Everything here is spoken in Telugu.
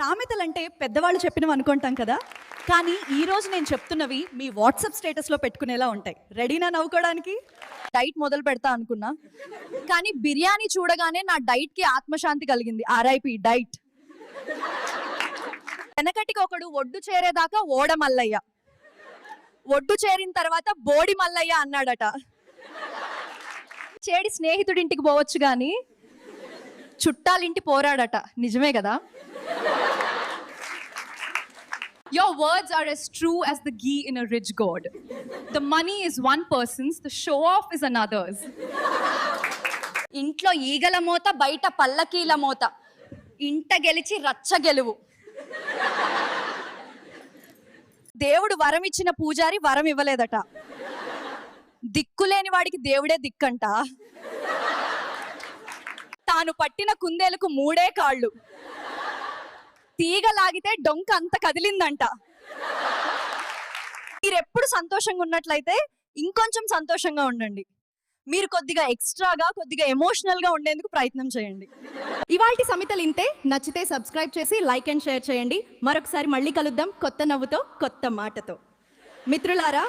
సామెతలు అంటే పెద్దవాళ్ళు చెప్పినవి అనుకుంటాం కదా. కానీ ఈరోజు నేను చెప్తున్నవి మీ వాట్సాప్ స్టేటస్లో పెట్టుకునేలా ఉంటాయి. రెడీనా నవ్వుకోవడానికి? డైట్ మొదలు పెడతా అనుకున్నా. కానీ బిర్యానీ చూడగానే నా డైట్కి ఆత్మశాంతి కలిగింది. RIP diet. వెనకటికి ఒకడు ఒడ్డు చేరేదాకా ఓడ మల్లయ్య. ఒడ్డు చేరిన తర్వాత బోడి మల్లయ్య అన్నాడట. చేడి స్నేహితుడింటికి పోవచ్చు కానీ చుట్టాలింటి పోరాడట. నిజమే కదా? Your words are as true as the ghee in a rich gourd. The money is one person's, the show off is another's. ఇంట్లో ఈగల మోత బయట పల్లకీల మోత. ఇంట గెలిచి రచ్చ గెలువు. దేవుడు వరం ఇచ్చిన పూజారి వరం ఇవ్వలేదట. దిక్కులేని వాడికి దేవుడే దిక్కంట. తాను పట్టిన కుందేలకు మూడే కాళ్ళు. తీగ లాగితే డొంక అంత కదిలిందంట. మీరెప్పుడు సంతోషంగా ఉన్నట్లయితే ఇంకొంచెం సంతోషంగా ఉండండి. మీరు కొద్దిగా ఎక్స్ట్రాగా కొద్దిగా ఎమోషనల్గా ఉండేందుకు ప్రయత్నం చేయండి. ఇవాటి సమితలు ఇంతే. నచ్చితే సబ్స్క్రైబ్ చేసి లైక్ అండ్ షేర్ చేయండి. మరొకసారి మళ్ళీ కలుద్దాం కొత్త నవ్వుతో కొత్త మాటతో. మిత్రులారా